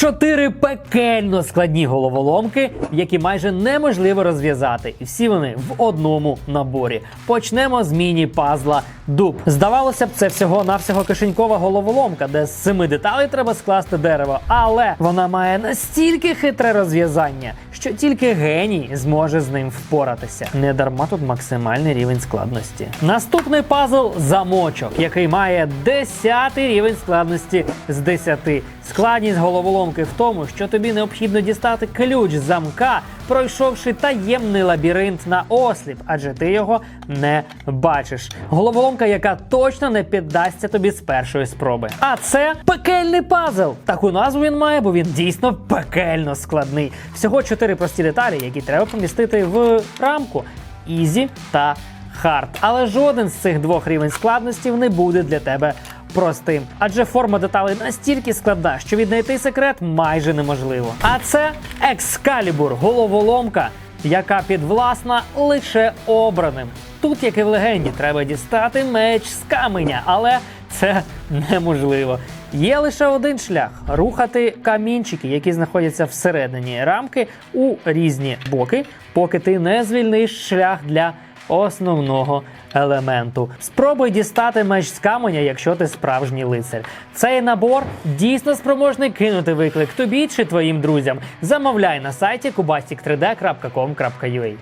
Чотири пекельно складні головоломки, які майже неможливо розв'язати, і всі вони в одному наборі. Почнемо з міні-пазла дуб. Здавалося б, це всього навсього кишенькова головоломка, де з семи деталей треба скласти дерево, але вона має настільки хитре розв'язання, що тільки геній зможе з ним впоратися. Не дарма тут максимальний рівень складності. Наступний пазл замочок, який має 10 рівень складності з 10. Складність головоломки в тому, що тобі необхідно дістати ключ з замка, пройшовши таємний лабіринт на осліп, адже ти його не бачиш. Головоломка, яка точно не піддасться тобі з першої спроби. А це пекельний пазл. Таку назву він має, бо він дійсно пекельно складний. Всього чотири прості деталі, які треба помістити в рамку. Ізі та хард. Але жоден з цих двох рівень складності не буде для тебе простим, адже форма деталей настільки складна, що віднайти секрет майже неможливо. А це екскалібур, головоломка, яка підвласна лише обраним. Тут, як і в легенді, треба дістати меч з каменя, але це неможливо. Є лише один шлях рухати камінчики, які знаходяться всередині рамки у різні боки, поки ти не звільниш шлях для основного елементу. Спробуй дістати меч з каменя, якщо ти справжній лицар. Цей набор дійсно спроможний кинути виклик тобі чи твоїм друзям. Замовляй на сайті kubastic3d.com.ua